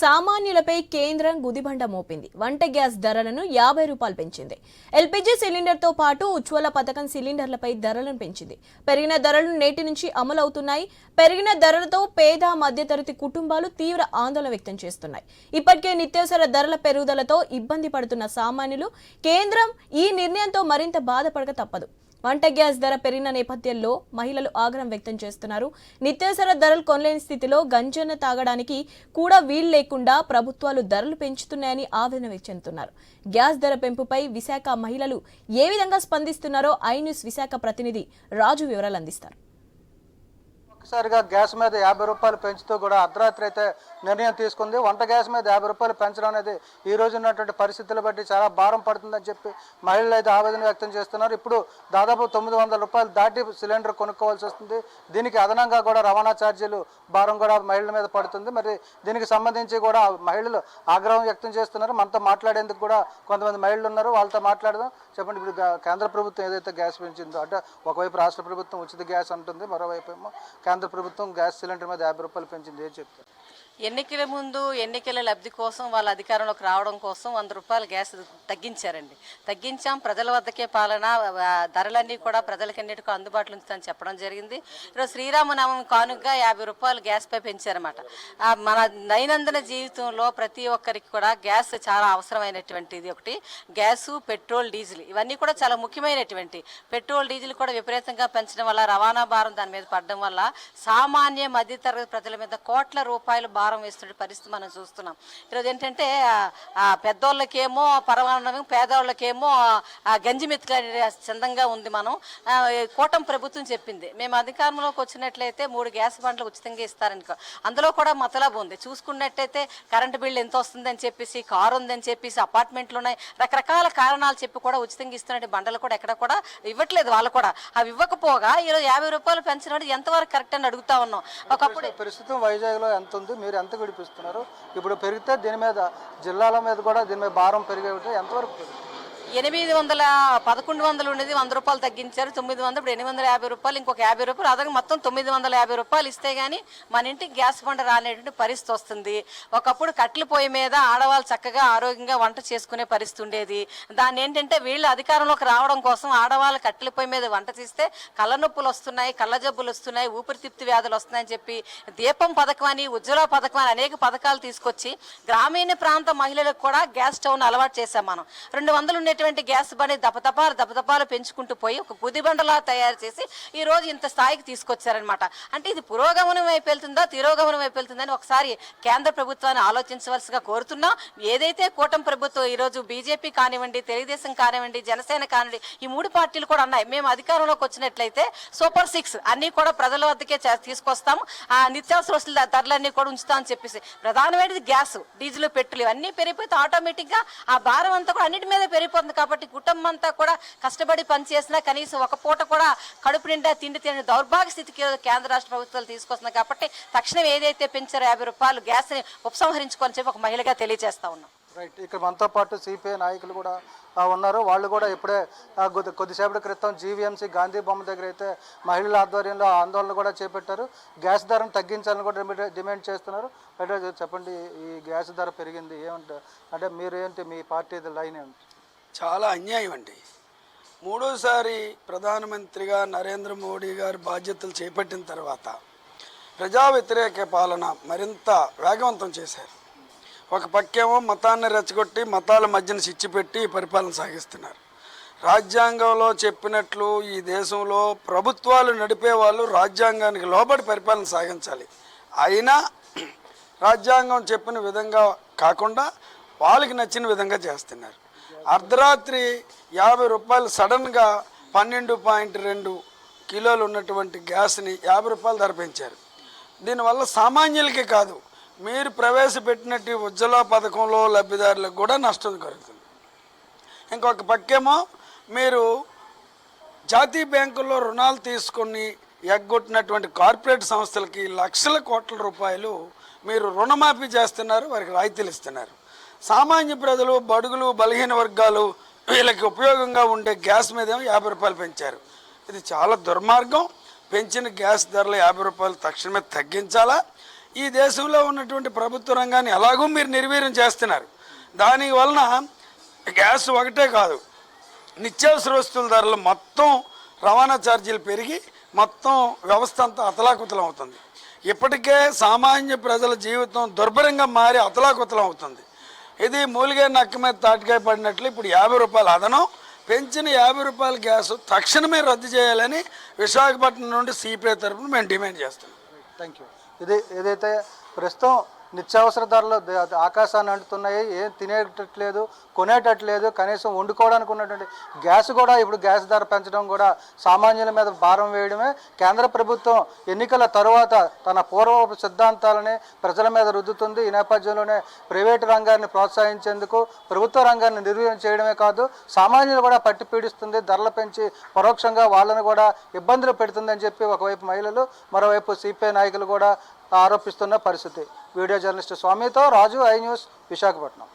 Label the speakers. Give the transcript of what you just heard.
Speaker 1: సామాన్యులపై కేంద్రం గుదిబండ మోపింది. వంట గ్యాస్ ధరలను యాభై రూపాయలు పెంచింది. ఎల్పీజీ సిలిండర్తో పాటు ఉజ్వల పథకం సిలిండర్లపై ధరలను పెంచింది. పెరిగిన ధరలు నేటి నుంచి అమలవుతున్నాయి. పెరిగిన ధరలతో పేద మధ్యతరగతి కుటుంబాలు తీవ్ర ఆందోళన వ్యక్తం చేస్తున్నాయి. ఇప్పటికే నిత్యావసర ధరల పెరుగుదలతో ఇబ్బంది పడుతున్న సామాన్యులు కేంద్రం ఈ నిర్ణయంతో మరింత బాధపడక తప్పదు. వంట గ్యాస్ ధర పెరిగిన నేపథ్యంలో మహిళలు ఆగ్రహం వ్యక్తం చేస్తున్నారు. నిత్యావసర ధరలు కొనలేని స్థితిలో గంజన్న తాగడానికి కూడా వీలు లేకుండా ప్రభుత్వాలు ధరలు పెంచుతున్నాయని ఆవేదన చెందుతున్నారు గ్యాస్ ధర పెంపుపై విశాఖ మహిళలు ఏ విధంగా స్పందిస్తున్నారో ఐ న్యూస్ విశాఖ ప్రతినిధి రాజు వివరాలు అందిస్తారు.
Speaker 2: ఒక్కసారిగా గ్యాస్ మీద యాభై రూపాయలు పెంచుతూ కూడా అర్ధరాత్రి అయితే నిర్ణయం తీసుకుంది. వంట గ్యాస్ మీద యాభై రూపాయలు పెంచడం అనేది ఈ రోజు ఉన్నటువంటి పరిస్థితులు బట్టి చాలా భారం పడుతుందని చెప్పి మహిళలు అయితే ఆవేదన వ్యక్తం చేస్తున్నారు. ఇప్పుడు దాదాపు తొమ్మిది వందల రూపాయలు దాటి సిలిండర్ కొనుక్కోవాల్సి వస్తుంది. దీనికి అదనంగా కూడా రవాణా ఛార్జీలు భారం కూడా మహిళల మీద పడుతుంది. మరి దీనికి సంబంధించి కూడా మహిళలు ఆగ్రహం వ్యక్తం చేస్తున్నారు. మనతో మాట్లాడేందుకు కూడా కొంతమంది మహిళలు ఉన్నారు. వాళ్ళతో మాట్లాడదాం. చెప్పండి ఇప్పుడు కేంద్ర ప్రభుత్వం ఏదైతే గ్యాస్ పెంచిందో అంటే ఒకవైపు రాష్ట్ర ప్రభుత్వం ఉచిత గ్యాస్ అంటుంది మరోవైపు ఏమో కేంద్ర ప్రభుత్వం గ్యాస్ సిలిండర్ మీద యాభై రూపాయలు పెంచింది ఏం చెప్తారు?
Speaker 3: ఎన్నికల ముందు ఎన్నికల లబ్ధి కోసం వాళ్ళ అధికారంలోకి రావడం కోసం వంద రూపాయలు గ్యాస్ తగ్గించారండి. తగ్గించాం ప్రజల వద్దకే పాలన ధరలన్నీ కూడా ప్రజలకన్నిటికీ అందుబాటులో ఉంచుతామని చెప్పడం జరిగింది. ఈరోజు శ్రీరామనామం కానుకగా యాభై రూపాయలు గ్యాస్పై పెంచారన్నమాట. మన దైనందిన జీవితంలో ప్రతి ఒక్కరికి కూడా గ్యాస్ చాలా అవసరమైనటువంటిది ఒకటి. గ్యాసు పెట్రోల్ డీజిల్ ఇవన్నీ కూడా చాలా ముఖ్యమైనటువంటి. పెట్రోల్ డీజిల్ కూడా విపరీతంగా పెంచడం వల్ల రవాణా భారం దాని మీద పడడం వల్ల సామాన్య మధ్యతరగతి ప్రజల మీద కోట్ల రూపాయలు భారం వేస్తున్న పరిస్థితి మనం చూస్తున్నాం. ఈరోజు ఏంటంటే పెద్దోళ్ళకేమో పరమాన్నం పేదవాళ్ళకేమో గంజి చందంగా ఉంది మనం. కూటమి ప్రభుత్వం చెప్పింది. మేము అధికారంలోకి వచ్చినట్లయితే మూడు గ్యాస్ బండ్లు ఉచితంగా ఇస్తారని అందులో కూడా మతలబు ఉంది. చూసుకున్నట్టయితే కరెంటు బిల్లు ఎంత వస్తుందని చెప్పేసి కారు ఉందని చెప్పేసి అపార్ట్మెంట్లు ఉన్నాయి. రకరకాల కారణాలు చెప్పి కూడా ఉచితంగా ఇస్తున్న బండలు కూడా ఎక్కడ కూడా ఇవ్వట్లేదు వాళ్ళు కూడా. అవి ఇవ్వకపోగా ఈరోజు యాభై రూపాయలు పెంచినట్టు ఎంతవరకు కరెక్ట్ అని అడుగుతా ఉన్నాం. ఒకప్పుడు
Speaker 2: ప్రస్తుతం వైజాగ్లో ఎంత ఉంది మీరు ఎంత విడిపిస్తున్నారు ఇప్పుడు పెరిగితే దీని మీద జిల్లాల మీద కూడా దీని మీద భారం పెరిగే ఎంతవరకు పెరుగుతుంది?
Speaker 3: ఎనిమిది వందల పదకొండు వందలు ఉండేది వంద రూపాయలు తగ్గించారు. తొమ్మిది వందలు ఇప్పుడు ఎనిమిది వందల యాభై రూపాయలు ఇంకొక యాభై రూపాయలు. అదనంగా మొత్తం తొమ్మిది వందల యాభై రూపాయలు ఇస్తే కానీ మన ఇంటికి గ్యాస్ బండ రానేటువంటి పరిస్థితి వస్తుంది. ఒకప్పుడు కట్టెల పొయ్యి మీద ఆడవాళ్ళు చక్కగా ఆరోగ్యంగా వంట చేసుకునే పరిస్థితి ఉండేది. దాన్ని ఏంటంటే వీళ్ళు అధికారంలోకి రావడం కోసం ఆడవాళ్ళు కట్టెల పొయ్యి మీద వంట చేస్తే కళ్ళ నొప్పులు వస్తున్నాయి కళ్ళ జబ్బులు వస్తున్నాయి ఊపిరితిత్తి వ్యాధులు వస్తున్నాయని చెప్పి దీపం పథకం అని ఉజ్వల పథకం అని అనేక పథకాలు తీసుకొచ్చి గ్రామీణ ప్రాంత మహిళలకు కూడా గ్యాస్ స్టవ్ను అలవాటు చేశాం మనం. రెండు వందలు ఉన్నటువంటి గ్యాస్ బండి దపదపాలు దపదపాలు పెంచుకుంటూ పోయి ఒక గుదిబండలా తయారు చేసి ఈ రోజు ఇంత స్థాయికి తీసుకొచ్చారనమాట అంటే ఇది పురోగమనం వైపు వెళ్తుందా తిరోగమనం వైపు వెళ్తుందని ఒకసారి కేంద్ర ప్రభుత్వాన్ని ఆలోచించవలసిగా కోరుతున్నాం. ఏదైతే కూటమి ప్రభుత్వం ఈ రోజు బీజేపీ కానివ్వండి తెలుగుదేశం కానివ్వండి జనసేన కానివ్వండి ఈ మూడు పార్టీలు కూడా ఉన్నాయి. మేము అధికారంలోకి వచ్చినట్లయితే సూపర్ సిక్స్ అన్ని కూడా ప్రజల వద్దకే తీసుకొస్తాము. ఆ నిత్యావసర వస్తువుల ధరలన్నీ కూడా ఉంచుతామని చెప్పేసి. ప్రధానమైనది గ్యాస్ డీజిల్ పెట్రోల్ ఇవన్నీ పెరిగిపోతే ఆటోమేటిక్గా ఆ భారం అంతా కూడా అన్నిటి మీద పెరిగిపోతుంది. కాబట్టి కుటుంబం అంతా కూడా కష్టపడి పనిచేసినా కనీసం ఒక పూట కూడా కడుపు నిండా తిండి తినే దౌర్భాగ్య స్థితికి కేంద్ర రాష్ట్ర ప్రభుత్వాలు తీసుకొస్తున్నాయి కాబట్టి తక్షణం ఏదైతే పెంచారో యాభై రూపాయలు గ్యాస్ని ఉపసంహరించుకొని చెప్పి ఒక మహిళగా తెలియజేస్తా ఉన్నాం.
Speaker 2: రైట్. ఇక్కడ మనతో పాటు సిపిఐ నాయకులు కూడా ఉన్నారు. వాళ్ళు కూడా ఇప్పుడే కొద్ది కొద్దిసేపటి క్రితం జీవీఎంసీ గాంధీ బొమ్మ దగ్గర అయితే మహిళల ఆధ్వర్యంలో ఆందోళన కూడా చేపట్టారు. గ్యాస్ ధరను తగ్గించాలని కూడా డిమాండ్- చేస్తున్నారు. అయితే చెప్పండి ఈ గ్యాస్ ధర పెరిగింది ఏమంటారు అంటే మీరు ఏంటి మీ పార్టీ లైన్ ఏంటి
Speaker 4: చాలా అన్యాయం అండి. మూడోసారి ప్రధానమంత్రిగా నరేంద్ర మోడీ గారు బాధ్యతలు చేపట్టిన తర్వాత ప్రజా వ్యతిరేక పాలన మరింత వేగవంతం చేశారు. ఒక పక్కేమో మతాన్ని రెచ్చగొట్టి మతాల మధ్యన చిచ్చిపెట్టి పరిపాలన సాగిస్తున్నారు. రాజ్యాంగంలో చెప్పినట్లు ఈ దేశంలో ప్రభుత్వాలు నడిపే వాళ్ళు రాజ్యాంగానికి లోబడి పరిపాలన సాగించాలి. అయినా రాజ్యాంగం చెప్పిన విధంగా కాకుండా వాళ్ళకి నచ్చిన విధంగా చేస్తున్నారు. అర్ధరాత్రి యాభై రూపాయలు సడన్గా పన్నెండు పాయింట్ రెండు కిలోలు ఉన్నటువంటి గ్యాస్ని యాభై రూపాయలు ధర పెంచారు. దీనివల్ల సామాన్యులకి కాదు మీరు ప్రవేశపెట్టినట్టు ఉజ్వల పథకంలో లబ్ధిదారులకు కూడా నష్టం కలుగుతుంది ఇంకొక పక్కేమో మీరు జాతీయ బ్యాంకుల్లో రుణాలు తీసుకొని ఎగ్గొట్టినటువంటి కార్పొరేట్ సంస్థలకి లక్షల కోట్ల రూపాయలు మీరు రుణమాఫీ చేస్తున్నారు వారికి రాయితీలు ఇస్తున్నారు. సామాన్య ప్రజలు బడుగులు బలహీన వర్గాలు వీళ్ళకి ఉపయోగంగా ఉండే గ్యాస్ మీద యాభై రూపాయలు పెంచారు. ఇది చాలా దుర్మార్గం. పెంచిన గ్యాస్ ధరలు యాభై రూపాయలు తక్షణమే తగ్గించాలా? ఈ దేశంలో ఉన్నటువంటి ప్రభుత్వ రంగాన్ని ఎలాగూ మీరు నిర్వీర్యం చేస్తున్నారు. దాని వలన గ్యాస్ ఒకటే కాదు నిత్యావసర వస్తువుల ధరలు మొత్తం రవాణా ఛార్జీలు పెరిగి మొత్తం వ్యవస్థ అంతా అతలాకుతలం అవుతుంది. ఇప్పటికే సామాన్య ప్రజల జీవితం దుర్భరంగా మారి అతలాకుతలం అవుతుంది. ఇది మూలిగే నక్క మీద తాటికాయ పడినట్లు ఇప్పుడు యాభై రూపాయలు అదనం. పెంచిన యాభై రూపాయల గ్యాస్ తక్షణమే రద్దు చేయాలని విశాఖపట్నం నుండి సిపిఐ తరఫున మేము డిమాండ్ చేస్తున్నాం.
Speaker 2: థ్యాంక్ యూ ఇది ఏదైతే ప్రస్తుతం నిత్యావసర ధరలు ఆకాశాన్ని అంటుతున్నాయి ఏం తినేటట్లేదు కొనేటట్లేదు కనీసం వండుకోవడానికి ఉన్నటువంటి గ్యాస్ కూడా ఇప్పుడు గ్యాస్ ధర పెంచడం కూడా సామాన్యుల మీద భారం వేయడమే. కేంద్ర ప్రభుత్వం ఎన్నికల తరువాత తన పూర్వ సిద్ధాంతాలని ప్రజల మీద రుద్దుతుంది. ఈ నేపథ్యంలోనే ప్రైవేటు రంగాన్ని ప్రోత్సహించేందుకు ప్రభుత్వ రంగాన్ని నిర్వహణ చేయడమే కాదు సామాన్యులు కూడా పట్టి పీడిస్తుంది ధరలు పెంచి పరోక్షంగా వాళ్ళను కూడా ఇబ్బందులు పెడుతుందని చెప్పి ఒకవైపు మహిళలు మరోవైపు సిపిఐ నాయకులు కూడా ఆరోపిస్తున్న పరిస్థితి. వీడియో జర్నలిస్ట్ స్వామితో రాజు ఐ న్యూస్ విశాఖపట్నం.